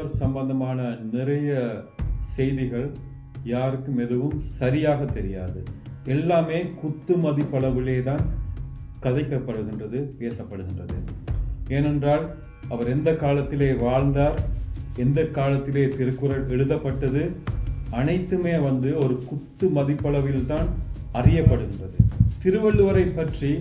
திருவள்ளுவர் சம்பந்தமான நிறைய செய்திகள் யாருக்கும் எதுவும் சரியாக தெரியாது. எல்லாமே குத்து மதிப்பளவிலே தான் கதைக்கப்படுகின்றது பேசப்படுகின்றது. ஏனென்றால் அவர் எந்த காலத்திலே வாழ்ந்தார் எந்த காலத்திலே திருக்குறள் எழுதப்பட்டது அனைத்துமே வந்து ஒரு குத்து மதிப்பளவில் தான் அறியப்படுகின்றது. திருவள்ளுவரை பற்றி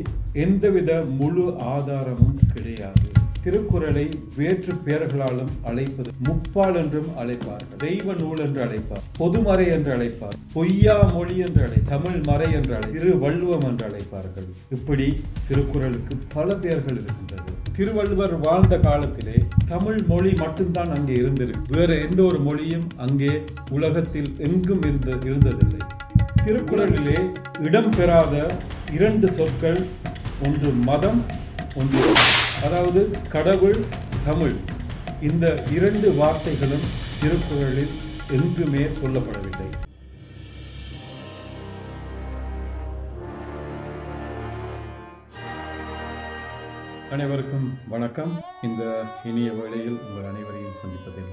எந்தவித முழு ஆதாரமும் கிடையாது. திருக்குறளை வேற்று பெயர்களாலும் அழைப்பது முப்பால் என்றும் அழைப்பார்கள். தெய்வ நூல் என்று அழைப்பார். பொதுமறை என்று அழைப்பார். பொய்யா மொழி என்று அழை தமிழ் மறை என்று அழை திருவள்ளுவம் என்று அழைப்பார்கள். இப்படி திருக்குறளுக்கு பல பெயர்கள் இருக்கின்றது. திருவள்ளுவர் வாழ்ந்த காலத்திலே தமிழ் மொழி மட்டும்தான் அங்கே இருந்திருக்கு. வேற எந்த ஒரு மொழியும் அங்கே உலகத்தில் எங்கும் இருந்த இருந்ததில்லை. திருக்குறளிலே இடம்பெறாத இரண்டு சொற்கள் ஒன்று மதம் ஒன்று அதாவது கடவுள் தமிழ். இந்த இரண்டு வார்த்தைகளும் திருக்குறளில் எங்குமே சொல்லப்படவில்லை. அனைவருக்கும் வணக்கம். இந்த இனிய வேளையில் உங்கள் அனைவரையும் சந்திப்பதில்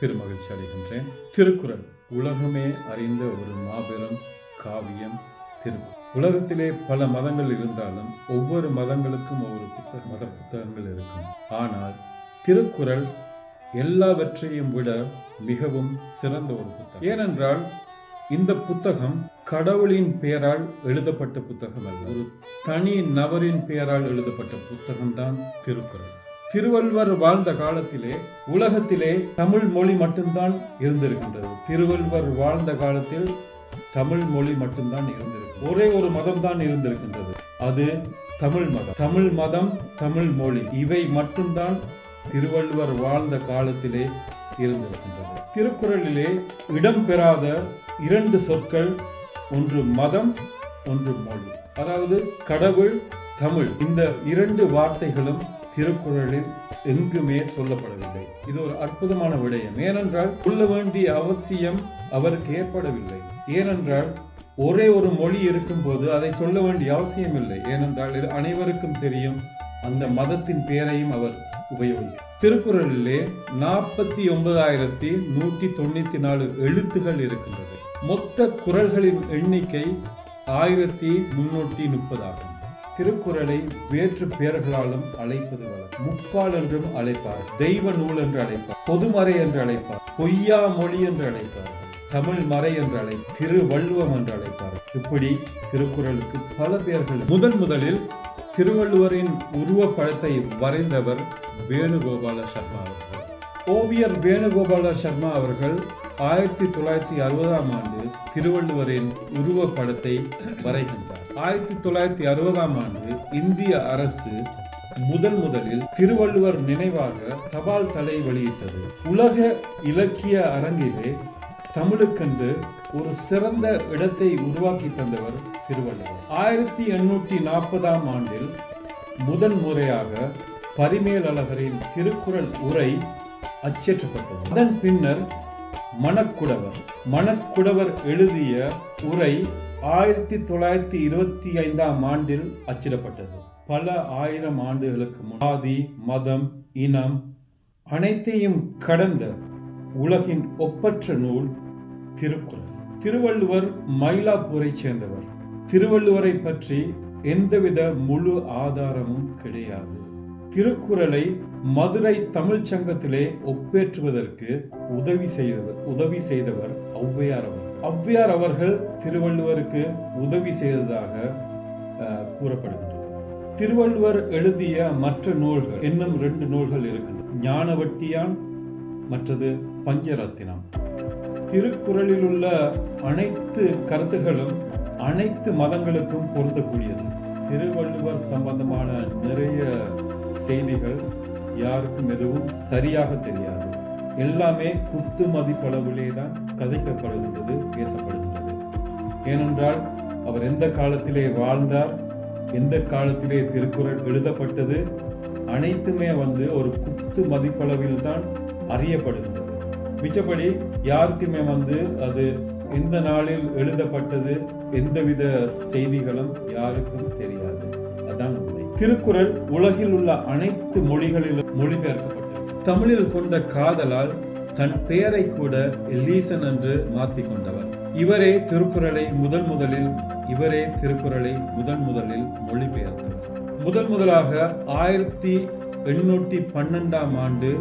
பெருமகிழ்ச்சி அடைகின்றேன். திருக்குறள் உலகமே அறிந்த ஒரு மாபெரும் காவியம் திருக்குறள் உலகத்திலே பல மதங்கள் இருந்தாலும் ஒவ்வொரு மதங்களுக்கும் ஒவ்வொரு புத்தக மத புத்தகங்கள் இருக்கும். ஆனால் திருக்குறள் எல்லாவற்றையும் விட மிகவும் சிறந்த ஒரு புத்தகம். ஏனென்றால் இந்த புத்தகம் கடவுளின் பெயரால் எழுதப்பட்ட புத்தகம் அல்ல. ஒரு தனி நபரின் பெயரால் எழுதப்பட்ட புத்தகம்தான் திருக்குறள். திருவள்ளுவர் வாழ்ந்த காலத்திலே உலகத்திலே தமிழ் மொழி மட்டும்தான் இருந்திருக்கின்றது. திருவள்ளுவர் வாழ்ந்த காலத்தில் தமிழ் மொழி மட்டும்தான் இருந்திருக்கு ஒரே ஒரு மதம் தான் இருந்திருக்கின்றது அது தமிழ் மதம். தமிழ் மதம் தமிழ் மொழி. இவை மட்டும்தான் திருவள்ளுவர் வாழ்ந்த காலத்திலே இருந்திருக்கின்றது. திருக்குறளிலே இடம்பெறாத இரண்டு சொற்கள் ஒன்று மதம் ஒன்று மொழி. அதாவது கடவுள் தமிழ். இந்த இரண்டு வார்த்தைகளும் திருக்குறளில் எங்குமே சொல்லப்படவில்லை. இது ஒரு அற்புதமான விடயம். ஏனென்றால் சொல்ல வேண்டிய அவசியம் அவருக்கு ஏற்படவில்லை. ஏனென்றால் ஒரே ஒரு மொழி இருக்கும்போது அதை சொல்ல வேண்டிய அவசியம் இல்லை ஏனென்றால் அனைவருக்கும் தெரியும். அந்த மதத்தின் பெயரையும் அவர் உபயோகி திருக்குறளிலே நாற்பத்தி ஒன்பதாயிரத்தி நூற்றி தொண்ணூத்தி நாலு எழுத்துகள் இருக்கின்றது. மொத்த குறள்களின் எண்ணிக்கை ஆயிரத்தி முன்னூற்றி முப்பதாகும் திருக்குறளை வேற்று பெயர்களாலும் அழைப்பது வழக்கம் முப்பால் என்றும் அழைப்பார் தெய்வ நூல் என்று அழைப்பார். பொதுமறை என்று அழைப்பார். பொய்யா மொழி என்று அழைப்பார் தமிழ் மறை என்று அழை திருவள்ளுவம் என்று அழைப்பார் இப்படி திருக்குறளுக்கு பல பெயர்கள் முதன் முதலில் திருவள்ளுவரின் உருவப்படத்தை வரைந்தவர் வேணுகோபால சர்மா அவர்கள். ஓவியர் வேணுகோபால சர்மா அவர்கள் ஆயிரத்தி தொள்ளாயிரத்தி அறுபதாம் ஆண்டு திருவள்ளுவரின் உருவப்படத்தை வரைகின்றார். ஆயிரத்தி தொள்ளாயிரத்தி அறுபதாம் ஆண்டு இந்திய அரசு முதல் முதலில் திருவள்ளுவர் நினைவாக தபால் தலை வெளியிட்டது. உலக இலக்கிய அரங்கிலே தமிழுக்கென்று ஒரு சிறந்த இடத்தை உருவாக்கி தந்தவர் திருவள்ளுவர். ஆயிரத்தி எண்ணூற்றி நாற்பதாம் ஆண்டில் முதன் முறையாக பரிமேலழகரின் திருக்குறள் உரை அச்சேற்றப்பட்டது. அதன் பின்னர் மணக்குடவர் மணக்குடவர் எழுதிய உரை ஆயிரத்தி தொள்ளாயிரத்தி இருபத்தி ஐந்தாம் ஆண்டில் அச்சிடப்பட்டது. பல ஆயிரம் ஆண்டுகளுக்கு முன்னாதி மதம் இனம் அனைத்தையும் கடந்த உலகின் ஒப்பற்ற நூல் திருக்குறள். திருவள்ளுவர் மயிலாப்பூரை சேர்ந்தவர். திருவள்ளுவரை பற்றி எந்தவித முழு ஆதாரமும் கிடையாது. திருக்குறளை மதுரை தமிழ் சங்கத்திலே ஒப்பேற்றுவதற்கு உதவி செய்தவர் உதவி செய்தவர் ஔவையார் அவர் ஔவையார் அவர்கள் திருவள்ளுவருக்கு உதவி செய்ததாக அஹ், கூறப்படுகின்றது. திருவள்ளுவர் எழுதிய மற்ற நூல்கள் இன்னும் ரெண்டு நூல்கள் இருக்கின்றன. ஞானவட்டியான் மற்றது பஞ்சரத்தினம். திருக்குறளில் உள்ள அனைத்து கருத்துகளும் அனைத்து மதங்களுக்கும் பொருந்தக்கூடியது. திருவள்ளுவர் சம்பந்தமான நிறைய செய்திகள் யாருக்கும் எதுவும் சரியாக தெரியாது. எல்லாமே குத்து மதிப்பளவிலே தான் கதைக்கப்படுகின்றது பேசப்படுகின்றது. ஏனென்றால் அவர் எந்த காலத்திலே வாழ்ந்தார் எந்த காலத்திலே திருக்குறள் எழுதப்பட்டது அனைத்துமே வந்து ஒரு குத்து மதிப்பளவில் தான் அறியப்படுகின்றது. மிச்சபடி யாருக்குமே வந்து அது எந்த நாளில் எழுதப்பட்டது எந்தவித செய்திகளும் யாருக்கும் தெரியாது. அதான் உண்மை. திருக்குறள் உலகில் உள்ள அனைத்து மொழிகளிலும் மொழிபெயர்க்கப்பட்டது. தமிழில் கொண்ட காதலால் தன் பெயரை கூட லீசன் என்று மாற்றிக் கொண்டவர். இவரே திருக்குறளை முதன் முதலில் இவரே திருக்குறளை முதன் முதலில் மொழிபெயர்த்தவர். முதன் முதலாக ஆயிரத்தி எண்ணூற்றி பன்னெண்டாம் ஆண்டு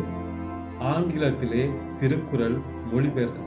ஆங்கிலத்திலே திருக்குறள் மொழிபெயர்க்கும்